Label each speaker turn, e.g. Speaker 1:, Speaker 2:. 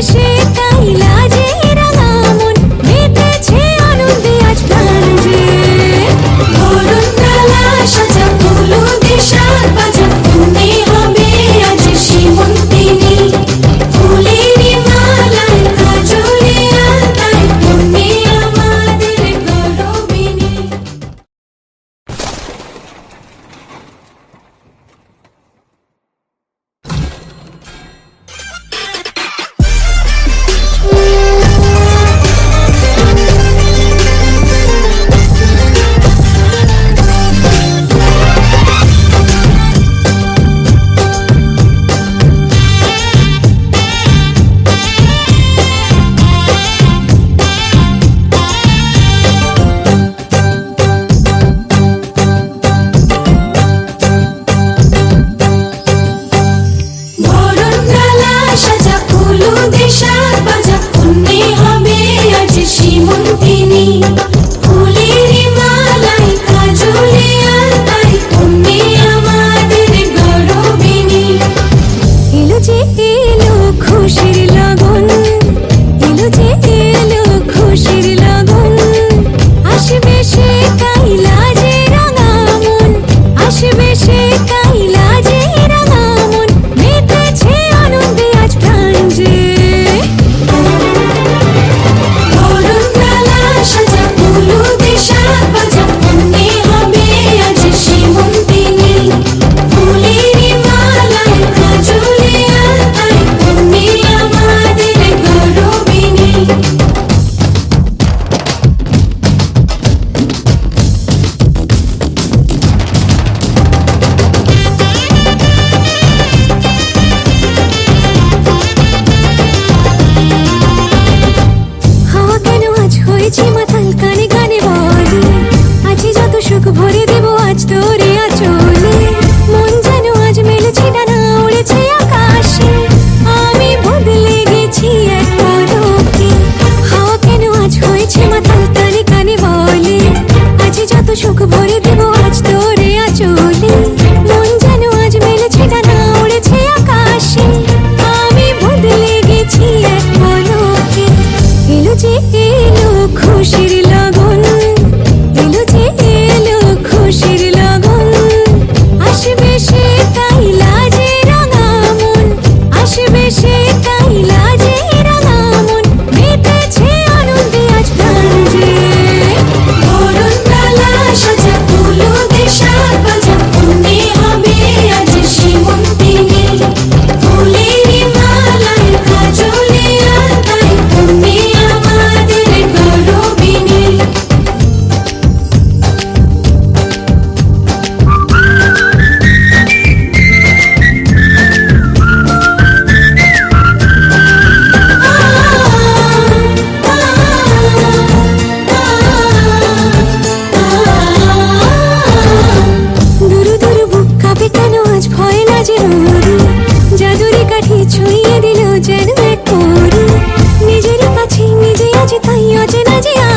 Speaker 1: শেষে তাইলা সুখ ভরে দেব আজ তোরে। 有几耐几啊？